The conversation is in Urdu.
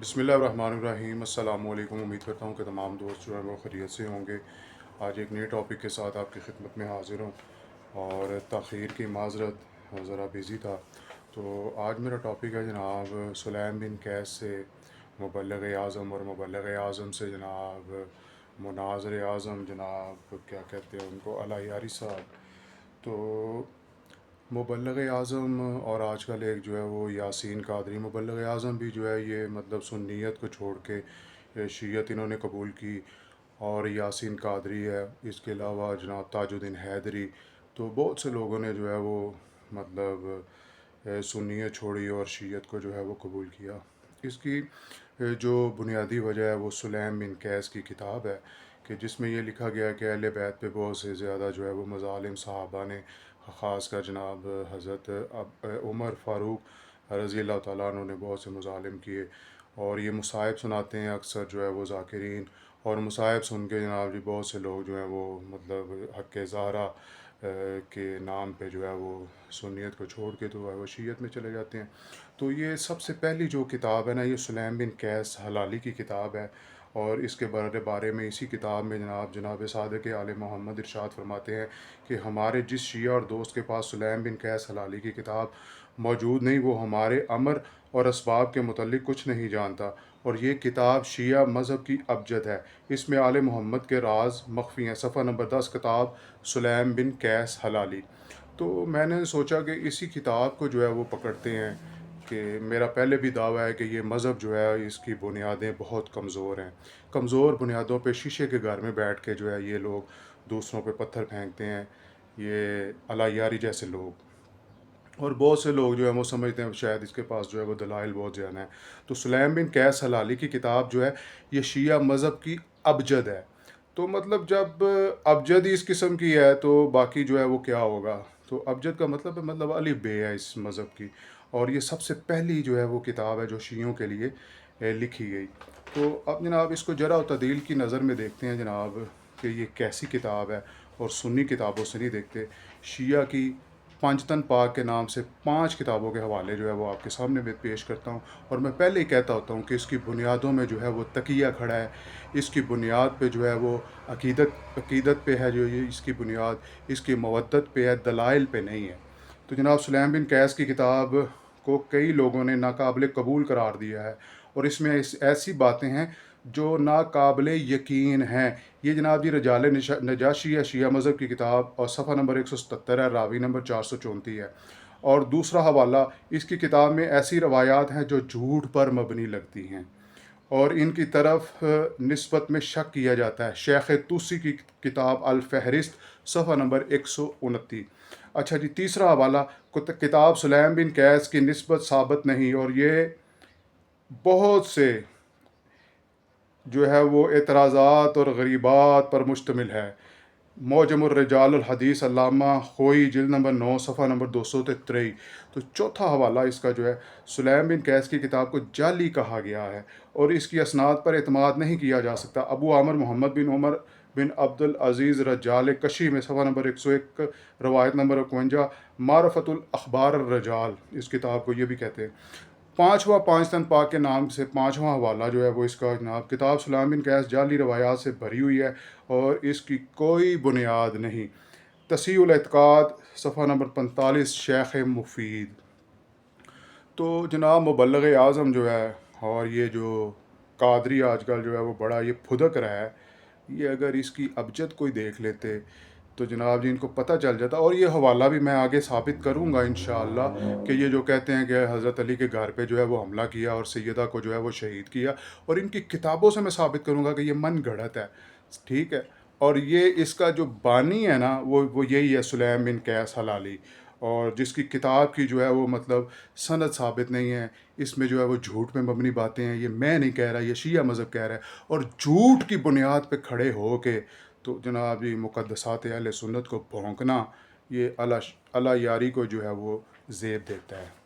بسم اللہ الرحمن الرحیم۔ السلام علیکم۔ امید کرتا ہوں کہ تمام دوست جو ہیں وہ خیریت سے ہوں گے۔ آج ایک نئے ٹاپک کے ساتھ آپ کی خدمت میں حاضر ہوں اور تاخیر کی معذرت، ذرا بزی تھا۔ تو آج میرا ٹاپک ہے جناب سلیم بن کیس سے مبلغ اعظم اور مبلغ اعظم سے جناب مناظر اعظم، جناب کیا کہتے ہیں ان کو علی یاری صاحب۔ تو مبلغ اعظم اور آج کل ایک جو ہے وہ یاسین قادری مبلغ اعظم بھی جو ہے یہ مطلب سنیت کو چھوڑ کے شیعت انہوں نے قبول کی اور یاسین قادری ہے، اس کے علاوہ جناب تاج الدین حیدری، تو بہت سے لوگوں نے جو ہے وہ مطلب سنیت چھوڑی اور شیعت کو جو ہے وہ قبول کیا۔ اس کی جو بنیادی وجہ ہے وہ سلیم بن کیس کی کتاب ہے کہ جس میں یہ لکھا گیا کہ اہل بیت پہ بہت سے زیادہ جو ہے وہ مظالم صحابہ نے خاص کر جناب حضرت اب- عمر فاروق رضی اللہ تعالیٰ عنہ نے بہت سے مظالم کیے اور یہ مصائب سناتے ہیں اکثر جو ہے وہ ذاکرین اور مصائب سن کے جناب جی بہت سے لوگ جو ہیں وہ مطلب حق زہرا کے نام پہ جو ہے وہ سنیت کو چھوڑ کے تو ہے وہ شیعت میں چلے جاتے ہیں۔ تو یہ سب سے پہلی جو کتاب ہے نا، یہ سلیم بن کیس حلالی کی کتاب ہے۔ اور اس کے بارے بارے میں اسی کتاب میں جناب جناب صادق آل محمد ارشاد فرماتے ہیں کہ ہمارے جس شیعہ اور دوست کے پاس سلیم بن کیس حلالی کی کتاب موجود نہیں، وہ ہمارے امر اور اسباب کے متعلق کچھ نہیں جانتا اور یہ کتاب شیعہ مذہب کی ابجد ہے۔ اس میں آل محمد کے راز مخفی ہیں۔ صفحہ نمبر دس، کتاب سلیم بن کیس حلالی۔ تو میں نے سوچا کہ اسی کتاب کو جو ہے وہ پکڑتے ہیں۔ کہ میرا پہلے بھی دعویٰ ہے کہ یہ مذہب جو ہے، اس کی بنیادیں بہت کمزور ہیں۔ کمزور بنیادوں پہ شیشے کے گھر میں بیٹھ کے جو ہے یہ لوگ دوسروں پہ پتھر پھینکتے ہیں، یہ علیاری جیسے لوگ۔ اور بہت سے لوگ جو ہیں، وہ سمجھتے ہیں شاید اس کے پاس جو ہے وہ دلائل بہت زیادہ ہیں۔ تو سلیم بن کیس حلالی کی کتاب جو ہے، یہ شیعہ مذہب کی ابجد ہے۔ تو مطلب جب ابجد ہی اس قسم کی ہے، تو باقی جو ہے وہ کیا ہوگا؟ تو ابجد کا مطلب ہے مطلب علی بے ہے اس مذہب کی۔ اور یہ سب سے پہلی جو ہے وہ کتاب ہے جو شیعوں کے لیے لکھی گئی۔ تو اب جناب اس کو جرا و تدیل کی نظر میں دیکھتے ہیں جناب کہ یہ کیسی کتاب ہے اور سنی کتابوں سے نہیں دیکھتے۔ شیعہ کی پانچتن پاک کے نام سے پانچ کتابوں کے حوالے جو ہے وہ آپ کے سامنے میں پیش کرتا ہوں اور میں پہلے ہی کہتا ہوتا ہوں کہ اس کی بنیادوں میں جو ہے وہ تقیہ کھڑا ہے۔ اس کی بنیاد پہ جو ہے وہ عقیدت عقیدت پہ ہے جو یہ اس کی بنیاد، اس کی مودت پہ ہے، دلائل پہ نہیں ہے۔ تو جناب سلیم بن کیس کی کتاب کو کئی لوگوں نے ناقابل قبول قرار دیا ہے اور اس میں ایسی باتیں ہیں جو ناقابل یقین ہیں۔ یہ جناب جی رجال نجاشی ہے، شیعہ مذہب کی کتاب اور صفحہ نمبر 177 ہے، راوی نمبر 434 ہے۔ اور دوسرا حوالہ، اس کی کتاب میں ایسی روایات ہیں جو جھوٹ پر مبنی لگتی ہیں۔ اور ان کی طرف نسبت میں شک کیا جاتا ہے۔ شیخ توسی کی کتاب الفہرست، صفحہ نمبر 129 اچھا جی تیسرا حوالہ کتاب سلیم بن کیس کی نسبت ثابت نہیں اور یہ بہت سے جو ہے وہ اعتراضات اور غریبات پر مشتمل ہے۔ موجم الرجال الحدیث علامہ خوئی جلد نمبر نو، صفحہ نمبر دو سو تری تو چوتھا حوالہ اس کا جو ہے، سلیم بن کیس کی کتاب کو جعلی کہا گیا ہے اور اس کی اسناد پر اعتماد نہیں کیا جا سکتا۔ ابو عامر محمد بن عمر بن عبد العزیز رجال کشی میں، صفحہ نمبر 101 روایت نمبر 51 معرفت الاخبار الرجال۔ اس کتاب کو یہ بھی کہتے ہیں۔ پانچواں پانچ تن پاک کے نام سے پانچواں حوالہ جو ہے وہ اس کا جناب کتاب سلام بن قیس جعلی روایات سے بھری ہوئی ہے اور اس کی کوئی بنیاد نہیں۔ تصیح الاعتقاد صفحہ نمبر پنتالیس شیخ مفید۔ تو جناب مبلغ اعظم جو ہے اور یہ جو قادری آج کل جو ہے وہ بڑا یہ پھدک رہا ہے، یہ اگر اس کی ابجد کوئی دیکھ لیتے تو جناب جی ان کو پتہ چل جاتا اور یہ حوالہ بھی میں آگے ثابت کروں گا انشاءاللہ کہ یہ جو کہتے ہیں کہ حضرت علی کے گھر پہ جو ہے وہ حملہ کیا اور سیدہ کو جو ہے وہ شہید کیا اور ان کی کتابوں سے میں ثابت کروں گا کہ یہ من گھڑت ہے، ٹھیک ہے؟ اور یہ اس کا جو بانی ہے نا، وہ وہ یہی ہے سلیم بن قیس حلالی اور جس کی کتاب کی جو ہے وہ مطلب سند ثابت نہیں ہے، اس میں جو ہے وہ جھوٹ میں مبنی باتیں ہیں، یہ میں نہیں کہہ رہا، یہ شیعہ مذہب کہہ رہا ہے اور جھوٹ کی بنیاد پہ کھڑے ہو کے تو جناب یہ مقدسات اہل سنت کو بھونکنا یہ اللہ اللہ یاری کو جو ہے وہ زیب دیتا ہے۔